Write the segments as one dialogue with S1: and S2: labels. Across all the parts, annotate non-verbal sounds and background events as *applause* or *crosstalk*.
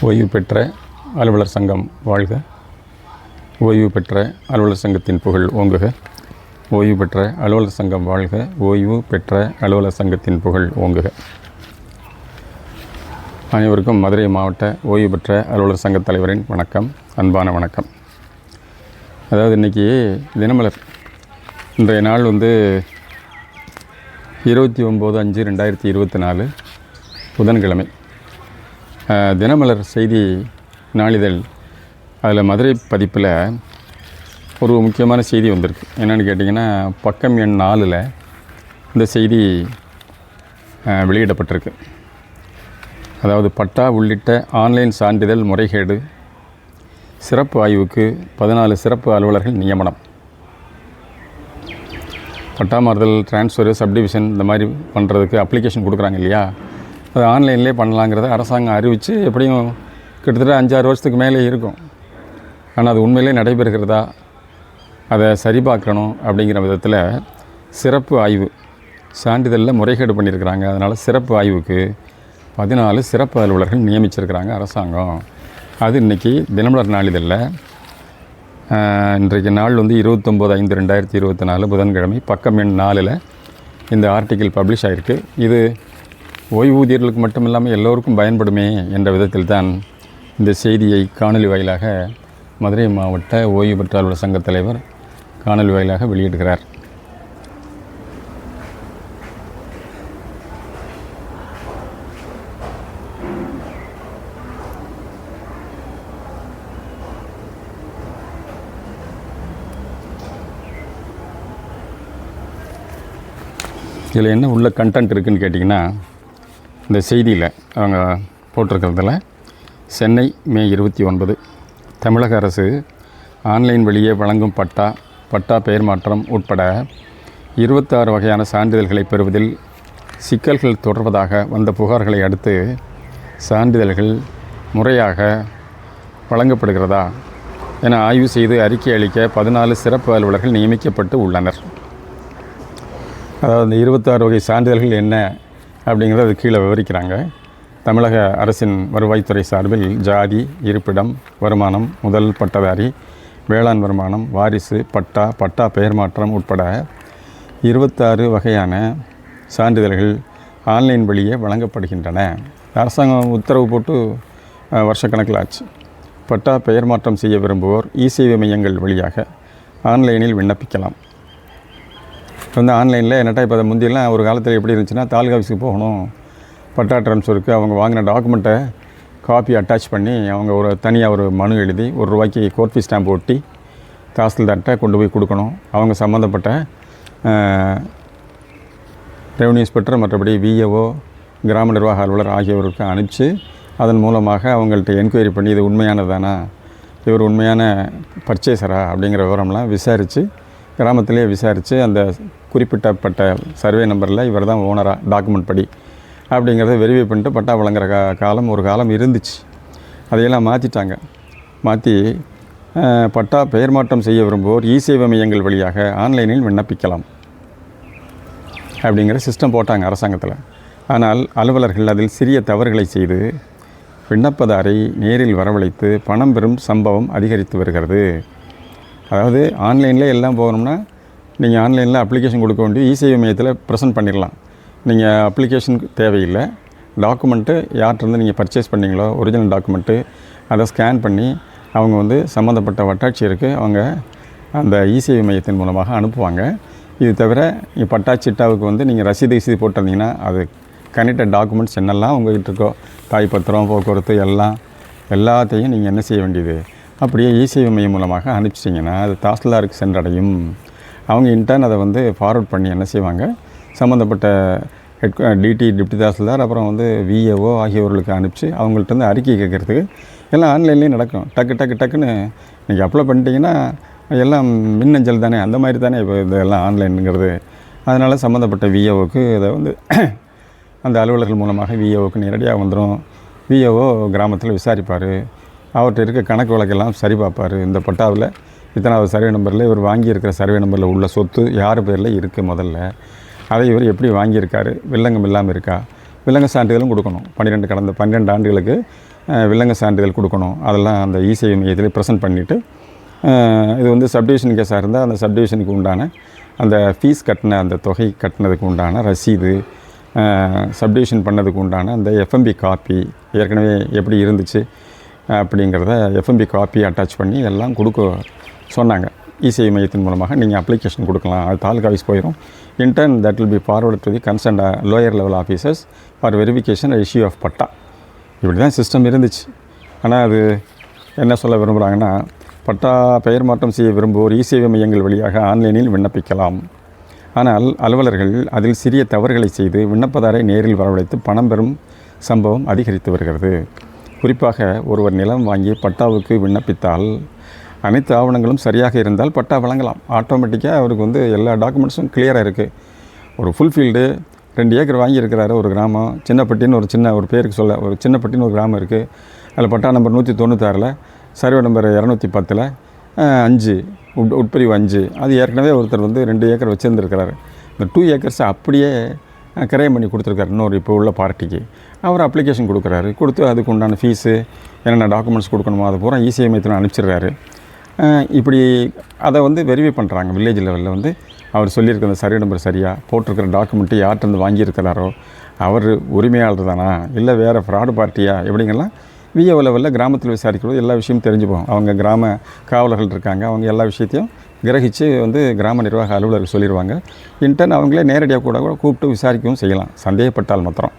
S1: ஓய்வு பெற்ற அலுவலர் சங்கம் வாழ்க. ஓய்வு பெற்ற அலுவலர் சங்கத்தின் புகழ் ஓங்குக. ஓய்வு பெற்ற அலுவலர் சங்கம் வாழ்க. ஓய்வு பெற்ற அலுவலர் சங்கத்தின் புகழ் ஓங்குக. அனைவருக்கும் மதுரை மாவட்ட ஓய்வு பெற்ற அலுவலர் சங்கத் தலைவரின் வணக்கம். அன்பான வணக்கம். அதாவது இன்றைக்கி தினமலர். இன்றைய நாள் வந்து இருபத்தி ஒம்பது அஞ்சு ரெண்டாயிரத்தி இருபத்தி நாலு. புதன்கிழமை. தினமலர் செய்தி நாளிதழ். அதில் மதுரை பதிப்பில் ஒரு முக்கியமான செய்தி வந்திருக்கு. என்னென்னு கேட்டிங்கன்னா பக்கம் எண் நாலில் இந்த செய்தி வெளியிடப்பட்டிருக்கு. அதாவது பட்டா உள்ளிட்ட ஆன்லைன் சான்றிதழ் முறைகேடு சிறப்பு ஆய்வுக்கு பதினாலு சிறப்பு அலுவலர்கள் நியமனம். பட்டா மாறுதல் டிரான்ஸ்ஃபரு சப்டிவிஷன் இந்த மாதிரி பண்ணுறதுக்கு அப்ளிகேஷன் கொடுக்குறாங்க இல்லையா? அது ஆன்லைன்லேயே பண்ணலாங்கிறத அரசாங்கம் அறிவித்து எப்படியும் கிட்டத்தட்ட அஞ்சாறு வருஷத்துக்கு மேலே இருக்கும். ஆனால் அது உண்மையிலே நடைபெறுகிறதா? அதை சரிபார்க்கணும் அப்படிங்கிற விதத்தில் சிறப்பு ஆய்வு சான்றிதழில் முறைகேடு பண்ணியிருக்கிறாங்க. அதனால் சிறப்பு ஆய்வுக்கு பதினாலு சிறப்பு அலுவலர்கள் நியமிச்சிருக்கிறாங்க அரசாங்கம். அது இன்றைக்கி தினமலர் நாளிதழில் இன்றைக்கு நாள் வந்து இருபத்தொம்போது ஐந்து ரெண்டாயிரத்தி இருபத்தி நாலு புதன்கிழமை பக்கம் எண் நாலில் இந்த ஆர்டிக்கிள் பப்ளிஷ் ஆகிருக்கு இது ஓய்வூதியர்களுக்கு மட்டும் இல்லாமல் எல்லோருக்கும் பயன்படுமே என்ற விதத்தில் தான் இந்த செய்தியை காணொலி வாயிலாக மதுரை மாவட்ட ஓய்வு பெற்ற அலுவலர் சங்கத் தலைவர் காணொலி வாயிலாக வெளியிடுகிறார். இதில் என்ன உள்ள கண்டென்ட் இருக்குன்னு கேட்டிங்கன்னா இந்த செய்தியில் அவங்க போட்டிருக்கிறதுல சென்னை மே இருபத்தி ஒன்பது. தமிழக அரசு ஆன்லைன் வழியே வழங்கும் பட்டா பட்டா பெயர் மாற்றம் உட்பட இருபத்தாறு வகையான சான்றிதழ்களை பெறுவதில் சிக்கல்கள் தொடர்வதாக வந்த புகார்களை அடுத்து சான்றிதழ்கள் முறையாக வழங்கப்படுகிறதா என ஆய்வு செய்து அறிக்கை அளிக்க பதினாலு சிறப்பு அலுவலர்கள் நியமிக்கப்பட்டு உள்ளனர். அதாவது இந்த இருபத்தாறு வகை சான்றிதழ்கள் என்ன அப்படிங்கிறத அது கீழே விவரிக்கிறாங்க. தமிழக அரசின் வருவாய்த்துறை சார்பில் ஜாதி இருப்பிடம் வருமானம் முதல் பட்டதாரி வேளாண் வருமானம் வாரிசு பட்டா பட்டா பெயர் மாற்றம் உட்பட இருபத்தாறு வகையான சான்றிதழ்கள் ஆன்லைன் வழியே வழங்கப்படுகின்றன. அரசாங்கம் உத்தரவு போட்டு வருஷக்கணக்கில் ஆச்சு. பட்டா பெயர் மாற்றம் செய்ய விரும்புவோர் இசேவை மையங்கள் வழியாக ஆன்லைனில் விண்ணப்பிக்கலாம். இப்போ வந்து ஆன்லைனில் என்னட்டா இப்போ முந்தியெல்லாம் ஒரு காலத்தில் எப்படி இருந்துச்சுன்னா தாலுகா ஆஃபீஸுக்கு போகணும். பட்டா ட்ரான்ஸ்ஃபருக்கு அவங்க வாங்கின டாக்குமெண்ட்டை காப்பி அட்டாச் பண்ணி அவங்க ஒரு தனியாக ஒரு மனு எழுதி ஒரு ரூபாய்க்கு கோர்ட் ஃபீஸ் ஸ்டாம்ப் ஒட்டி தாசில்தார்கிட்ட கொண்டு போய் கொடுக்கணும். அவங்க சம்மந்தப்பட்ட ரெவன்யூ இன்ஸ்பெக்டர் மற்றபடி விஏஓ கிராம நிர்வாக அலுவலர் ஆகியோருக்கு அனுப்பிச்சு அதன் மூலமாக அவங்கள்ட்ட என்கொயரி பண்ணி இது உண்மையானதானா இவர் உண்மையான பர்ச்சேசரா அப்படிங்கிற விவரம்லாம் விசாரித்து கிராமத்திலே விசாரித்து அந்த குறிப்பிட்டப்பட்ட சர்வே நம்பரில் இவர் தான் ஓனராக டாக்குமெண்ட் படி அப்படிங்கிறத வெரிஃபை பண்ணிட்டு பட்டா வழங்குற கா காலம் ஒரு காலம் இருந்துச்சு. அதையெல்லாம் மாற்றிட்டாங்க மாற்றி பட்டா பெயர் மாற்றம் செய்ய விரும்புவோர் இ சேவை மையங்கள் வழியாக ஆன்லைனில் விண்ணப்பிக்கலாம் அப்படிங்கிற சிஸ்டம் போட்டாங்க அரசாங்கத்தில். ஆனால் அலுவலர்கள் அதில் சிறிய தவறுகளை செய்து விண்ணப்பதாரை நேரில் வரவழைத்து பணம் பெறும் சம்பவம் அதிகரித்து வருகிறது. அதாவது ஆன்லைனில் எல்லாம் போகணும்னா நீங்கள் ஆன்லைனில் அப்ளிகேஷன் கொடுக்க வேண்டிய இசேவை மையத்தில் ப்ரெசென்ட் பண்ணிடலாம். நீங்கள் அப்ளிகேஷன் தேவையில்லை. டாக்குமெண்ட்டு யார்கிட்டருந்து நீங்கள் பர்ச்சேஸ் பண்ணீங்களோ ஒரிஜினல் டாக்குமெண்ட்டு அதை ஸ்கேன் பண்ணி அவங்க வந்து சம்மந்தப்பட்ட வட்டாட்சியருக்கு அவங்க அந்த இசேவை மையத்தின் மூலமாக அனுப்புவாங்க. இது தவிர பட்டாச்சிட்டாவுக்கு வந்து நீங்கள் ரசீது ரசீது போட்டிருந்தீங்கன்னா அது கனெக்டட் டாக்குமெண்ட்ஸ் என்னெல்லாம் உங்கள்கிட்ட இருக்கோ தாய் பத்திரம் போக்குவரத்து எல்லாம் எல்லாத்தையும் நீங்கள் என்ன செய்ய வேண்டியது? அப்படியே இசேவை மையம் மூலமாக அனுப்பிச்சிட்டிங்கன்னா அது தாசில்தாருக்கு சென்றடையும். அவங்க இன்டர்ன் அதை வந்து ஃபார்வர்ட் பண்ணி என்ன செய்வாங்க? சம்மந்தப்பட்ட ஹெட் டிடி டிப்டி தாசில்தார் அப்புறம் வந்து விஏஓ ஆகியோர்களுக்கு அனுப்பிச்சு அவங்கள்ட்ட இருந்து அறிக்கை கேட்குறதுக்கு எல்லாம் ஆன்லைன்லேயும் நடக்கும். டக்கு டக்கு டக்குன்னு நீங்கள் அப்ளை பண்ணிட்டீங்கன்னா எல்லாம் மின்னஞ்சல் தானே அந்த மாதிரி தானே இப்போ இதெல்லாம் ஆன்லைனுங்கிறது. அதனால் சம்மந்தப்பட்ட விஏஓக்கு இதை வந்து அந்த அலுவலர்கள் மூலமாக விஏஓக்கு நேரடியாக வந்துடும் விஏஓ கிராமத்தில் விசாரிப்பார். அவர்கிட்ட இருக்க கணக்கு வழக்கெல்லாம் சரி பார்ப்பார். இந்த பட்டாவில் இத்தனாவது சர்வே நம்பரில் இவர் வாங்கியிருக்கிற சர்வே நம்பரில் உள்ள சொத்து யார் பேரில் இருக்குது முதல்ல? அதை இவர் எப்படி வாங்கியிருக்காரு? வில்லங்கம் இல்லாமல் இருக்கா? வில்லங்க சான்றிதழும் கொடுக்கணும். பன்னிரெண்டு கடந்த பன்னிரெண்டு ஆண்டுகளுக்கு வில்லங்க சான்றிதழ் கொடுக்கணும். அதெல்லாம் அந்த இசை மையத்தில் ப்ரெசென்ட் பண்ணிவிட்டு இது வந்து சப்டிவிஷன் கேஸாக இருந்தால் அந்த சப்டிவிஷனுக்கு உண்டான அந்த ஃபீஸ் கட்டின அந்த தொகை கட்டினதுக்கு உண்டான ரசீது சப்டிவிஷன் பண்ணதுக்கு உண்டான அந்த எஃப்எம்பி காப்பி ஏற்கனவே எப்படி இருந்துச்சு? அப்படிங்கிறத எஃப்எம்பி காப்பி அட்டாச் பண்ணி எல்லாம் கொடுக்க சொன்னாங்க. இசிஐ மையத்தின் மூலமாக நீங்கள் அப்ளிகேஷன் கொடுக்கலாம். அது தாலுகா ஆஃபீஸ் போயிடும் in turn that will be forward to the concern lower level officers for verification issue of patta இப்படி தான் சிஸ்டம் இருந்துச்சு. ஆனால் அது என்ன சொல்ல விரும்புகிறாங்கன்னா பட்டா பெயர் மாற்றம் செய்ய விரும்புவோர் இசேவை மையங்கள் வழியாக ஆன்லைனில் விண்ணப்பிக்கலாம். ஆனால் அலுவலர்கள் அதில் சிறிய தவறுகளை செய்து விண்ணப்பதாரை நேரில் வரவழைத்து பணம் பெறும் சம்பவம் அதிகரித்து வருகிறது. குறிப்பாக ஒருவர் நிலம் வாங்கி பட்டாவுக்கு விண்ணப்பித்தால் அனைத்து ஆவணங்களும் சரியாக இருந்தால் பட்டா வழங்கலாம். ஆட்டோமேட்டிக்காக அவருக்கு வந்து எல்லா டாக்குமெண்ட்ஸும் கிளியராக இருக்குது ஒரு ஃபுல்ஃபீல்டு ரெண்டு ஏக்கர் வாங்கியிருக்கிறாரு ஒரு கிராமம். சின்னப்பட்டின்னு ஒரு சின்ன ஒரு பேருக்கு சொல்ல ஒரு சின்னப்பட்டின்னு ஒரு கிராமம் இருக்குது அதில் பட்டா நம்பர் நூற்றி தொண்ணூத்தாறில் சர்வே நம்பர் இரநூத்தி பத்தில் அஞ்சு உட் உட்பிரிவு அஞ்சு. அது ஏற்கனவே ஒருத்தர் வந்து ரெண்டு ஏக்கர் வச்சுருந்துருக்கிறாரு. இந்த டூ ஏக்கர்ஸை அப்படியே கிரயம் பண்ணி கொடுத்துருக்காரு. இன்னொரு இப்போ உள்ள பார்ட்டிக்கு அவர் அப்ளிகேஷன் கொடுக்குறாரு. கொடுத்து அதுக்கு உண்டான ஃபீஸு என்னென்ன டாக்குமெண்ட்ஸ் கொடுக்கணுமோ அதை பூரா இசிஐ மையத்தில் அனுப்பிச்சிடுறாரு. இப்படி அதை வந்து வெரிஃபை பண்ணுறாங்க வில்லேஜ் லெவலில் வந்து அவர் சொல்லியிருக்கிற அந்த நம்பர் சரியாக போட்டிருக்கிற டாக்குமெண்ட்டு யார்கிட்ட வாங்கியிருக்கிறாரோ அவர் உரிமையாளர் தானா இல்லை வேறு ஃப்ராடு பார்ட்டியா எப்படிங்கெல்லாம் விஏஓ லெவலில் கிராமத்தில் விசாரிக்கிறது எல்லா விஷயமும் தெரிஞ்சுப்போம். அவங்க கிராம காவலர்கள் இருக்காங்க. அவங்க எல்லா விஷயத்தையும் கிரகித்து வந்து கிராம நிர்வாக அலுவலர்கள் சொல்லிடுவாங்க இன்டர்ன் அவங்களே நேரடியாக கூட கூட கூப்பிட்டு விசாரிக்கவும் செய்யலாம். சந்தேகப்பட்டால் மாத்திரம்.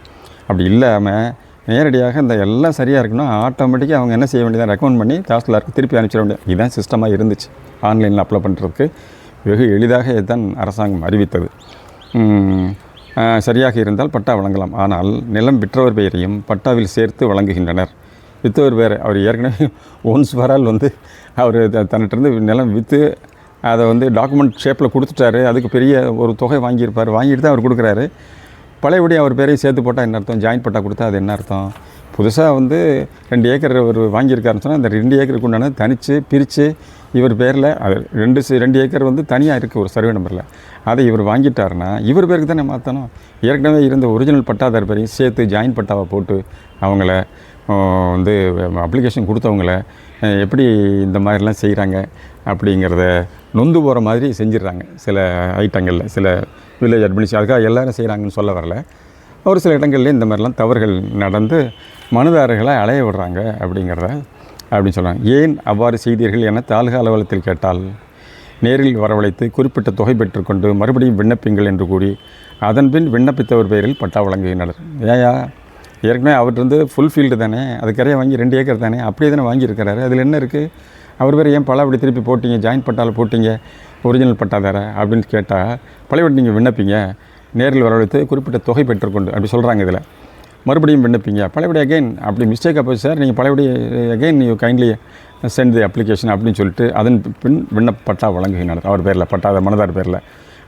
S1: அப்படி இல்லாமல் நேரடியாக இந்த எல்லாம் சரியாக இருக்கணும் ஆட்டோமேட்டிக்காக அவங்க என்ன செய்ய வேண்டியதாக ரெக்கமெண்ட் பண்ணி தாசில்தாருக்கு திருப்பி அனுப்பிச்சிட வேண்டியது இதுதான் சிஸ்டமாக இருந்துச்சு. ஆன்லைனில் அப்ளை பண்ணுறதுக்கு வெகு எளிதாக இதுதான் அரசாங்கம் அறிவித்தது. சரியாக இருந்தால் பட்டா வழங்கலாம். ஆனால் நிலம் விற்றவர் பெயரையும் பட்டாவில் சேர்த்து வழங்குகின்றனர். விற்றவர் பேர் அவர் ஏற்கனவே *laughs* ஒன்ஸ் வரால் வந்து அவர் தன்னிட்டிருந்து நிலம் விற்று அதை வந்து டாக்குமெண்ட் ஷேப்பில் கொடுத்துட்டாரு. அதுக்கு பெரிய ஒரு தொகை வாங்கியிருப்பார். வாங்கிட்டு தான் அவர் கொடுக்குறாரு. பழையபடி அவர் பேரையும் சேர்த்து போட்டால் என்ன அர்த்தம்? ஜாயின் பட்டா கொடுத்தா அது என்ன அர்த்தம்? புதுசாக வந்து ரெண்டு ஏக்கர் அவர் வாங்கியிருக்காருன்னு சொன்னால் அந்த ரெண்டு ஏக்கருக்கு உண்டான தனித்து பிரித்து இவர் பேரில் அது ரெண்டு ரெண்டு ஏக்கர் வந்து தனியாக இருக்குது ஒரு சர்வே நம்பரில் அதை இவர் வாங்கிட்டாருன்னா இவர் பேருக்கு தானே மாற்றணும் ஏற்கனவே இருந்த ஒரிஜினல் பட்டாதார் பேரையும் சேர்த்து ஜாயின் பட்டாவை போட்டு அவங்கள வந்து அப்ளிகேஷன் கொடுத்தவங்கள எப்படி இந்த மாதிரிலாம் செய்கிறாங்க அப்படிங்கிறத நொந்து போகிற மாதிரி செஞ்சிடறாங்க சில ஐட்டங்களில் சில வில்லேஜ் அட்மினிஸ்ட்ரேஷன் அதுக்காக எல்லாரும் செய்கிறாங்கன்னு சொல்ல வரல. ஒரு சில இடங்கள்லேயும் இந்த மாதிரிலாம் தவறுகள் நடந்து மனுதாரர்களை அலைய விடுறாங்க அப்படிங்கிறத அப்படின்னு சொல்கிறாங்க ஏன் அவ்வாறு செய்தீர்கள் என தாலுகா அலுவலகத்தில் கேட்டால் நேரில் வரவழைத்து குறிப்பிட்ட தொகை பெற்றுக்கொண்டு மறுபடியும் விண்ணப்பிங்கள் என்று கூறி அதன்பின் விண்ணப்பித்தவர் பெயரில் பட்டா வழங்குகின்றனர். ஏயா ஏற்கனவே அவர்கிட்ட வந்து ஃபுல் ஃபீல்டு தானே அதுக்கரையே வாங்கி ரெண்டு ஏக்கர் தானே அப்படியே தானே வாங்கியிருக்கிறாரு. அதில் என்ன இருக்குது அவர் வேறு ஏன் பல அப்படி திருப்பி போட்டிங்க? ஜாயின் பட்டாவில் போட்டீங்க? ஒரிஜினல் பட்டாதார அப்படின்னு கேட்டால் பழையபடி நீங்கள் விண்ணப்பிங்க. நேரில் வரவழைத்து குறிப்பிட்ட தொகை பெற்றுக்கொண்டு அப்படி சொல்கிறாங்க இதில். மறுபடியும் விண்ணப்பிங்க. பழையபடி அகைன் அப்படி மிஸ்டேக்காக போச்சு சார் நீங்கள் பழையபடி again you kindly send the application அப்படின்னு சொல்லிட்டு அதன் பின் விண்ணப்பட்டா வழங்குகின்றனர் அவர் பேரில் பட்டாத மனதார் பேரில்.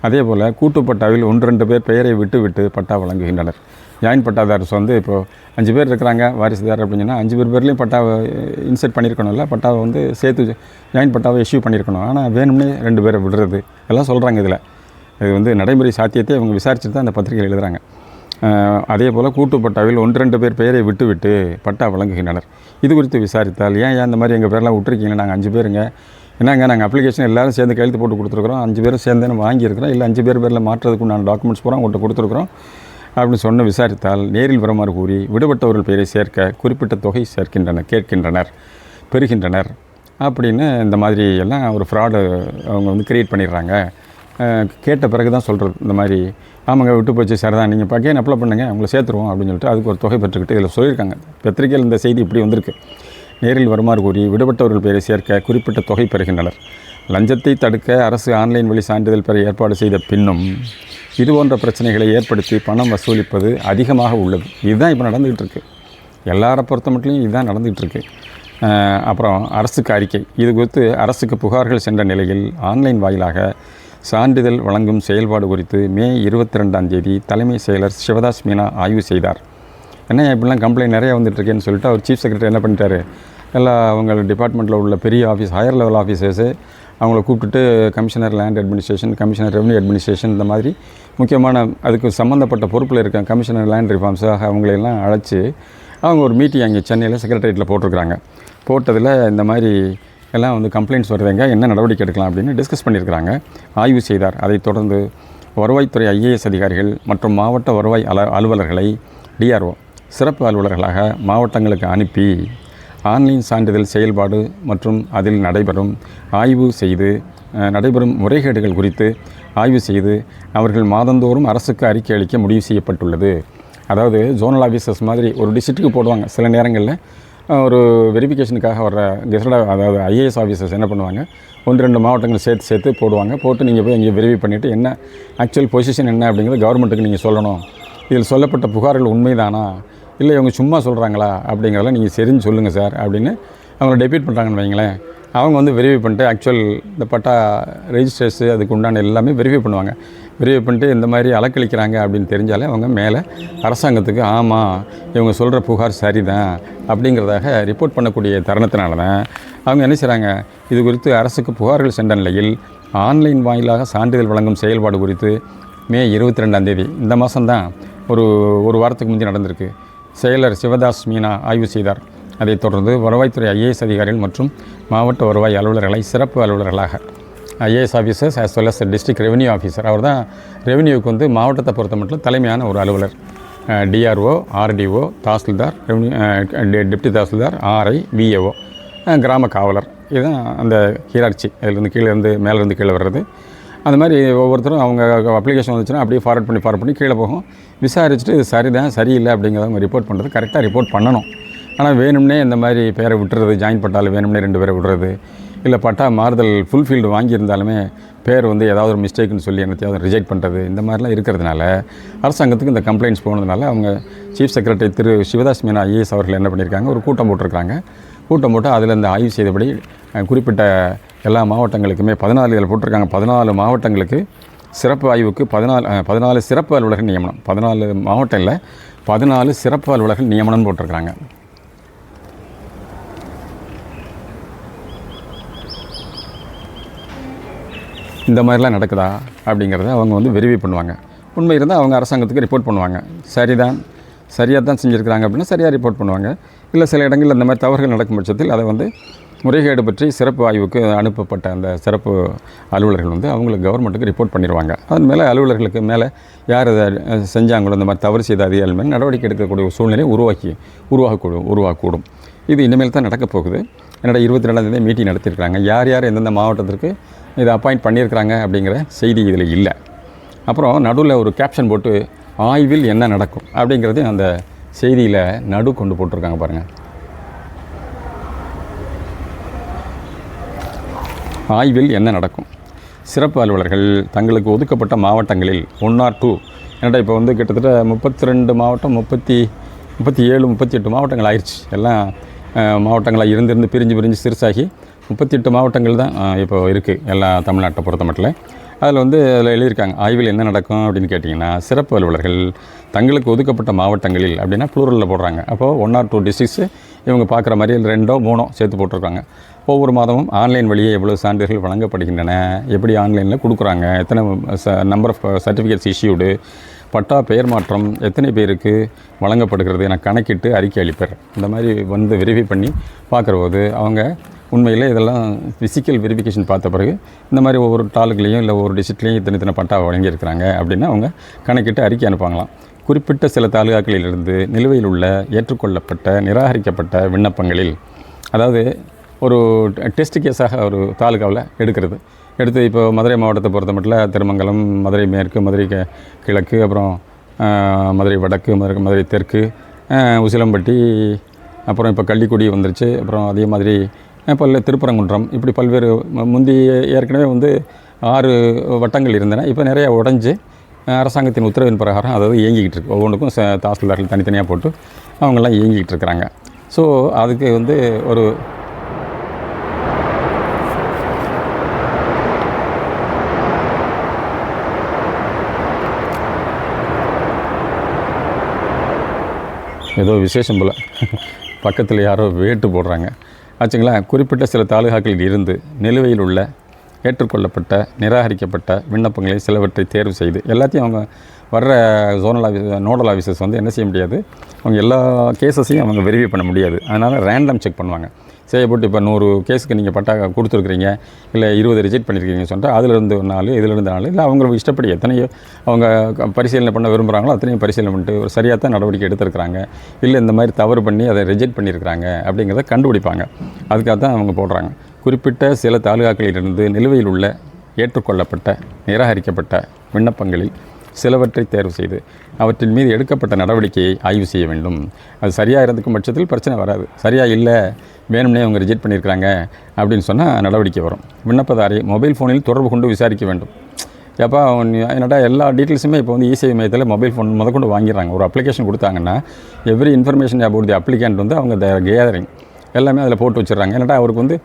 S1: அதே போல் கூட்டு பட்டாவில் ஒன்று ரெண்டு பேர் பெயரை விட்டு விட்டு பட்டா வழங்குகின்றனர். ஜாயின் பட்டாதாரஸ் வந்து இப்போது அஞ்சு பேர் இருக்கிறாங்க வாரிசுதார் அப்படின்னா அஞ்சு பேர் பேர்லேயும் பட்டாவை இன்செர்ட் பண்ணியிருக்கணும்ல பட்டாவை வந்து சேர்த்து ஜாயின் பட்டாவை இஷ்யூ பண்ணியிருக்கணும். ஆனால் வேணும்னே ரெண்டு பேரை விடுறது எல்லாம் சொல்கிறாங்க இதில். இது வந்து நடைமுறை சாத்தியத்தை அவங்க விசாரிச்சுட்டு தான் அந்த பத்திரிகை எழுதுகிறாங்க அதே போல் கூட்டு பட்டாவில் ஒன்று ரெண்டு பேர் பெயரை விட்டுவிட்டு பட்டா வழங்குகின்றனர். இது குறித்து விசாரித்தால் ஏன் ஏன் இந்த மாதிரி எங்கள் பேரெலாம் விட்டுருக்கீங்களா நாங்கள் அஞ்சு பேருங்க என்னங்க நாங்கள் அப்ளிகேஷன் எல்லோரும் சேர்ந்து கையெழுத்து போட்டு கொடுத்துருக்குறோம். அஞ்சு பேரும் சேர்ந்து நம்ம வாங்கியிருக்கிறோம். இல்லை அஞ்சு பேர் பேரில் மாற்றுறதுக்கு உண்டான டாக்குமெண்ட்ஸ் பூரா உங்கள்கிட்ட கொடுத்துருக்குறோம். அப்படின்னு சொன்ன விசாரித்தால் நேரில் வருமாறு கூறி விடுபட்டவர்கள் பெயரை சேர்க்க குறிப்பிட்ட தொகை சேர்க்கின்றனர் கேட்கின்றனர் பெறுகின்றனர் அப்படின்னு இந்த மாதிரி எல்லாம் ஒரு ஃப்ராடு அவங்க வந்து கிரியேட் பண்ணிடுறாங்க. கேட்ட பிறகு தான் சொல்கிறது இந்த மாதிரி. ஆமாங்க விட்டு போச்சு சார் தான் நீங்கள் பக்கையன் அப்ளை பண்ணுங்க உங்களை சேர்த்துருவோம் அப்படின்னு சொல்லிட்டு அதுக்கு ஒரு தொகை பெற்றுக்கிட்டு இதில் சொல்லியிருக்காங்க. பத்திரிகையில் இந்த செய்தி இப்படி வந்திருக்கு. நேரில் வருமாறு கூறி விடுபட்டவர்கள் பெயரை சேர்க்க குறிப்பிட்ட தொகை பெறுகின்றனர். லஞ்சத்தை தடுக்க அரசு ஆன்லைன் வழி சான்றிதழ் பெற ஏற்பாடு செய்த பின்னும் இது போன்ற பிரச்சனைகளை ஏற்படுத்தி பணம் வசூலிப்பது அதிகமாக உள்ளது. இதுதான் இப்போ நடந்துகிட்டு இருக்கு. எல்லாரை பொறுத்த மட்டும் இதுதான் நடந்துகிட்டு இருக்கு. அப்புறம் அரசுக்கு அறிக்கை. இது குறித்து அரசுக்கு புகார்கள் சென்ற நிலையில் ஆன்லைன் வாயிலாக சான்றிதழ் வழங்கும் செயல்பாடு குறித்து மே இருபத்தி ரெண்டாம் தேதி தலைமை செயலர் சிவதாஸ் மீனா ஆய்வு செய்தார். என்ன இப்படிலாம் கம்ப்ளைண்ட் நிறைய வந்துட்டுருக்கேன்னு சொல்லிட்டு அவர் சீஃப் செக்ரட்டரி என்ன பண்ணிட்டாரு? எல்லா அவங்க டிபார்ட்மெண்ட்டில் உள்ள பெரிய ஆஃபீஸ் ஹையர் லெவல் ஆஃபீஸர்ஸு அவங்கள கூப்பிட்டுட்டு commissioner land administration commissioner revenue administration இந்த மாதிரி முக்கியமான அதுக்கு சம்மந்தப்பட்ட பொறுப்பில் இருக்க கமிஷனர் லேண்ட் ரிஃபார்ம்ஸாக அவங்களையெல்லாம் அழைச்சி அவங்க ஒரு மீட்டிங் அங்கே சென்னையில் செக்ரட்டரியேட்டில் போட்டிருக்கிறாங்க. போட்டதில் இந்த மாதிரி எல்லாம் வந்து கம்ப்ளைண்ட்ஸ் வருதுங்க என்ன நடவடிக்கை எடுக்கலாம் அப்படின்னு டிஸ்கஸ் பண்ணியிருக்கிறாங்க. ஆய்வு செய்தார். அதைத் தொடர்ந்து வருவாய்த்துறை ஐஏஎஸ் அதிகாரிகள் மற்றும் மாவட்ட வருவாய் அல அலுவலர்களை டிஆர்ஓ சிறப்பு அலுவலர்களாக மாவட்டங்களுக்கு அனுப்பி ஆன்லைன் சான்றிதழ் செயல்பாடு மற்றும் அதில் நடைபெறும் ஆய்வு செய்து நடைபெறும் முறைகேடுகள் குறித்து ஆய்வு செய்து அவர்கள் மாதந்தோறும் அரசுக்கு அறிக்கை அளிக்க முடிவு செய்யப்பட்டுள்ளது. அதாவது ஜோனல் ஆஃபீஸர்ஸ் மாதிரி ஒரு டிஸ்ட்ரிக்ட்டுக்கு போடுவாங்க. சில நேரங்களில் ஒரு வெரிஃபிகேஷனுக்காக வர்ற கெசடா அதாவது ஐஏஎஸ் ஆஃபீஸர்ஸ் என்ன பண்ணுவாங்க? ஒன்று ரெண்டு மாவட்டங்கள் சேர்த்து சேர்த்து போடுவாங்க. போட்டு நீங்கள் போய் இங்கே வெரிஃபை பண்ணிவிட்டு என்ன ஆக்சுவல் பொசிஷன் என்ன அப்படிங்கிறது கவர்மெண்ட்டுக்கு நீங்கள் சொல்லணும். இதில் சொல்லப்பட்ட புகார்கள் உண்மைதானா? இல்லை இவங்க சும்மா சொல்கிறாங்களா அப்படிங்கிறதெல்லாம் நீங்கள் சரின்னு சொல்லுங்கள் சார் அப்படின்னு அவங்கள டெபியூட் பண்ணுறாங்கன்னு வைங்களேன். அவங்க வந்து வெரிஃபை பண்ணிட்டு ஆக்சுவல் இந்த பட்டா ரெஜிஸ்டர்ஸு அதுக்கு உண்டான எல்லாமே வெரிஃபை பண்ணுவாங்க. வெரிஃபை பண்ணிட்டு இந்த மாதிரி அலக்களிக்கிறாங்க அப்படின்னு தெரிஞ்சாலே அவங்க மேலே அரசாங்கத்துக்கு ஆமாம் இவங்க சொல்கிற புகார் சரிதான் அப்படிங்கிறதாக ரிப்போர்ட் பண்ணக்கூடிய தருணத்தினால தான் அவங்க என்ன செய்கிறாங்க இது குறித்து அரசுக்கு புகார்கள் சென்ற நிலையில் ஆன்லைன் வாயிலாக சான்றிதழ் வழங்கும் செயல்பாடு குறித்து மே இருபத்தி ரெண்டாம் தேதி இந்த மாதம்தான் ஒரு ஒரு வாரத்துக்கு முந்தி நடந்திருக்கு. செயலர் சிவதாஸ் மீனா ஆய்வு செய்தார். அதைத் தொடர்ந்து வருவாய்த்துறை ஐஏஎஸ் அதிகாரிகள் மற்றும் மாவட்ட வருவாய் அலுவலர்களை சிறப்பு அலுவலர்களாக. IAS officers as well as district revenue officer அவர் தான் ரெவன்யூவுக்கு வந்து மாவட்டத்தை பொறுத்த மட்டும் தலைமையான ஒரு அலுவலர். DRO RDO tahsildar revenue deputy tahsildar RI VAO கிராம காவலர். இதுதான் அந்த ஹீராட்சி அதுலேருந்து கீழே இருந்து மேலேருந்து கீழே வர்றது. அந்த மாதிரி ஒவ்வொருத்தரும் அவங்க அப்ளிகேஷன் வந்துச்சுன்னா அப்படியே ஃபார்வர்ட் பண்ணி ஃபார்வர்ட் பண்ணி கீழே போகும். விசாரிச்சுட்டு இது சரிதான் சரியில்லை அப்படிங்கிறத அவங்க ரிப்போர்ட் பண்ணுறது கரெக்டாக ரிப்போர்ட் பண்ணணும். ஆனால் வேணும்னே இந்த மாதிரி பேரை விட்டுறது ஜாயின் பட்டால் வேணும்னே ரெண்டு பேரை விடுறது இல்லை பட்டா மாறுதல் ஃபுல்ஃபீல்டு வாங்கியிருந்தாலுமே பேர் வந்து ஏதாவது ஒரு மிஸ்டேக்னு சொல்லி என்னத்தையாவது ரிஜெக்ட் பண்ணுறது இந்த மாதிரிலாம் இருக்கிறதுனால அரசாங்கத்துக்கு இந்த கம்ப்ளைண்ட்ஸ் போனதுனால அவங்க சீஃப் செக்ரட்டரி திரு சிவதாஸ் மீனா ஐஏஎஸ் அவர்கள் என்ன பண்ணியிருக்காங்க ஒரு கூட்டம் போட்டிருக்காங்க கூட்டம் போட்டு அதில் இந்த ஆய்வு செய்தபடி குறிப்பிட்ட எல்லா மாவட்டங்களுக்குமே பதினாலு இதில் போட்டிருக்காங்க. பதினாலு மாவட்டங்களுக்கு சிறப்பு ஆய்வுக்கு பதினாலு பதினாலு சிறப்பு அலுவலர்கள் நியமனம். பதினாலு மாவட்டம் இல்லை பதினாலு சிறப்பு அலுவலர்கள் நியமனம்னு போட்டிருக்காங்க இந்த மாதிரிலாம் நடக்குதா அப்படிங்கிறத அவங்க வந்து வெரிஃபை பண்ணுவாங்க. உண்மை இருந்தால் அவங்க அரசாங்கத்துக்கு ரிப்போர்ட் பண்ணுவாங்க. சரிதான். சரியாக தான் செஞ்சுருக்கிறாங்க அப்படின்னா சரியாக ரிப்போர்ட் பண்ணுவாங்க. இல்லை சில இடங்களில் இந்த மாதிரி தவறுகள் நடக்கும் பட்சத்தில் அதை வந்து முறைகேடு பற்றி சிறப்பு ஆய்வுக்கு அனுப்பப்பட்ட அந்த சிறப்பு அலுவலர்கள் வந்து அவங்களுக்கு கவர்மெண்ட்டுக்கு ரிப்போர்ட் பண்ணிடுவாங்க. அதன் மேலே அலுவலர்களுக்கு மேலே யார் அதை செஞ்சாங்களோ இந்த மாதிரி தவறு செய்த அதிகாரிகள் மேலே நடவடிக்கை எடுக்கக்கூடிய சூழ்நிலை உருவாக்கி உருவாகக்கூடும் உருவாகக்கூடும். இது இனிமேல் தான் நடக்கப் போகுது. என்னோட இருபத்தி ரெண்டாம் தேதி மீட்டிங் நடத்தியிருக்கிறாங்க. யார் யார் எந்தெந்த மாவட்டத்திற்கு இதை அப்பாயிண்ட் பண்ணியிருக்கிறாங்க அப்படிங்கிற செய்தி இதில் இல்லை. அப்புறம் நடுவில் ஒரு கேப்ஷன் போட்டு ஆய்வில் என்ன நடக்கும்? அப்படிங்கிறது அந்த செய்தியில் நடு கொண்டு போட்டிருக்காங்க பாருங்கள் ஆய்வில் என்ன நடக்கும்? சிறப்பு அலுவலர்கள் தங்களுக்கு ஒதுக்கப்பட்ட மாவட்டங்களில் ஒன் ஆர் டூ என்னடா இப்போ வந்து கிட்டத்தட்ட முப்பத்தி ரெண்டு மாவட்டம் முப்பத்தி முப்பத்தி ஏழு முப்பத்தி எட்டு மாவட்டங்கள் ஆயிடுச்சு எல்லாம் மாவட்டங்களாக இருந்திருந்து பிரிஞ்சு பிரிஞ்சு சிறுசாகி முப்பத்தி எட்டு மாவட்டங்கள் தான் இப்போ இருக்குது எல்லா தமிழ்நாட்டை பொறுத்த மட்டும் அதில் வந்து அதில் எழுதியிருக்காங்க ஆய்வில் என்ன நடக்கும் அப்படின்னு கேட்டிங்கன்னா சிறப்பு அலுவலர்கள் தங்களுக்கு ஒதுக்கப்பட்ட மாவட்டங்களில் அப்படின்னா ப்ளூரலில் போடுறாங்க. அப்போது ஒன் ஆர் டூ டிஸ்ட்ரிக்ஸு இவங்க பார்க்குற மாதிரி ரெண்டோ மூணோ சேர்த்து போட்டிருக்காங்க. ஒவ்வொரு மாதமும் ஆன்லைன் வழியே எவ்வளோ சான்றிதழ்கள் வழங்கப்படுகின்றன. எப்படி ஆன்லைனில் கொடுக்குறாங்க? எத்தனை ச நம்பர் ஆஃப் சர்டிஃபிகேட்ஸ் இஷ்யூடு பட்டா பெயர் மாற்றம் எத்தனை பேருக்கு வழங்கப்படுகிறது என கணக்கிட்டு அறிக்கை அளிப்பர். இந்த மாதிரி வந்து வெரிஃபை பண்ணி பார்க்குற போது அவங்க உண்மையில் இதெல்லாம் ஃபிசிக்கல் வெரிஃபிகேஷன் பார்த்த பிறகு இந்த மாதிரி ஒவ்வொரு தாலுக்குலேயும் இல்லை ஒவ்வொரு டிஸ்ட்ரிக்ட்லேயும் இத்தனை இத்தனை பட்டா வழங்கியிருக்கிறாங்க அப்படின்னா அவங்க கணக்கிட்டு அறிக்கை அனுப்பாங்களாம் குறிப்பிட்ட சில தாலுகாக்களிலிருந்து நிலுவையில் உள்ள ஏற்றுக்கொள்ளப்பட்ட நிராகரிக்கப்பட்ட விண்ணப்பங்களில் அதாவது ஒரு டெஸ்ட் கேஸாக ஒரு தாலுகாவில் எடுக்கிறது. எடுத்து இப்போ மதுரை மாவட்டத்தை பொறுத்த மட்டும் திருமங்கலம் மதுரை மேற்கு மதுரை கிழக்கு அப்புறம் மதுரை வடக்கு மதுரை மதுரை தெற்கு உசிலம்பட்டி அப்புறம் இப்போ கள்ளிக்குடி வந்துருச்சு அப்புறம் அதே மாதிரி பல்ல திருப்பரங்குன்றம் இப்படி பல்வேறு முந்தி ஏற்கனவே வந்து ஆறு வட்டங்கள் இருந்தன இப்போ நிறையா உடஞ்சி அரசாங்கத்தின் உத்தரவின் பிரகாரம் அதாவது இயங்கிக்கிட்டு இருக்கு. ஒவ்வொன்றுக்கும் தாசில்தார்கள் தனித்தனியாக போட்டு அவங்கெல்லாம் இயங்கிக்கிட்டு இருக்கிறாங்க. ஸோ அதுக்கு வந்து ஒரு ஏதோ விசேஷம் போல். பக்கத்தில் யாரோ வேட்டு போடுறாங்க. ஆச்சுங்களா? குறிப்பிட்ட சில தாலுகாக்களில் இருந்து நிலுவையில் உள்ள ஏற்றுக்கொள்ளப்பட்ட நிராகரிக்கப்பட்ட விண்ணப்பங்களை சிலவற்றை தேர்வு செய்து எல்லாத்தையும் அவங்க வர்ற ஜோனல் ஆஃபீஸ் நோடல் ஆஃபீஸர்ஸ் வந்து என்ன செய்ய முடியாது? அவங்க எல்லா கேசஸையும் அவங்க வெரிஃபை பண்ண முடியாது. அதனால் ரேண்டம் செக் பண்ணுவாங்க. செய்யப்பட்டு இப்போ நூறு கேஸுக்கு நீங்கள் பட்டா கொடுத்துருக்குறீங்க இல்லை இருபது ரிஜெக்ட் பண்ணியிருக்கீங்கன்னு சொல்லிட்டு அதிலிருந்து ஒரு நாலு இதிலிருந்து நாலு இல்லை அவங்களுக்கு இஷ்டப்படி எத்தனையோ அவங்க க- பரிசீலனை பண்ண விரும்புகிறாங்களோ அத்தனையும் பரிசீலனை பண்ணிட்டு ஒரு சரியாக தான் நடவடிக்கை எடுத்திருக்கிறாங்க. இல்லை இந்த மாதிரி தவறு பண்ணி அதை ரிஜெக்ட் பண்ணியிருக்கிறாங்க அப்படிங்கிறத கண்டுபிடிப்பாங்க. அதுக்காக தான் அவங்க போடுறாங்க. குறிப்பிட்ட சில தாலுகாக்களிலிருந்து நிலுவையில் உள்ள ஏற்றுக்கொள்ளப்பட்ட நிராகரிக்கப்பட்ட விண்ணப்பங்களில் சிலவற்றை தேர்வு செய்து அவற்றின் மீது எடுக்கப்பட்ட நடவடிக்கையை ஆய்வு செய்ய வேண்டும். அது சரியாக இருந்துக்கும் பட்சத்தில் பிரச்சனை வராது. சரியாக இல்லை வேணும்னே அவங்க ரிஜெக்ட் பண்ணியிருக்கிறாங்க அப்படின்னு சொன்னால் நடவடிக்கை வரும். விண்ணப்பதாரை மொபைல் ஃபோனில் தொடர்பு கொண்டு விசாரிக்க வேண்டும். ஏப்பா அவன் என்னடா எல்லா டீட்டெயில்ஸுமே இப்போ வந்து இசேவை மையத்தில் மொபைல் ஃபோன் முதற்கொண்டு வாங்கிடுறாங்க. ஒரு அப்ளிகேஷன் கொடுத்தாங்கன்னா every information about the applicant வந்து அவங்க கேதரிங் எல்லாமே அதில் போட்டு வச்சிடுறாங்க. என்னடா அவருக்கு வந்து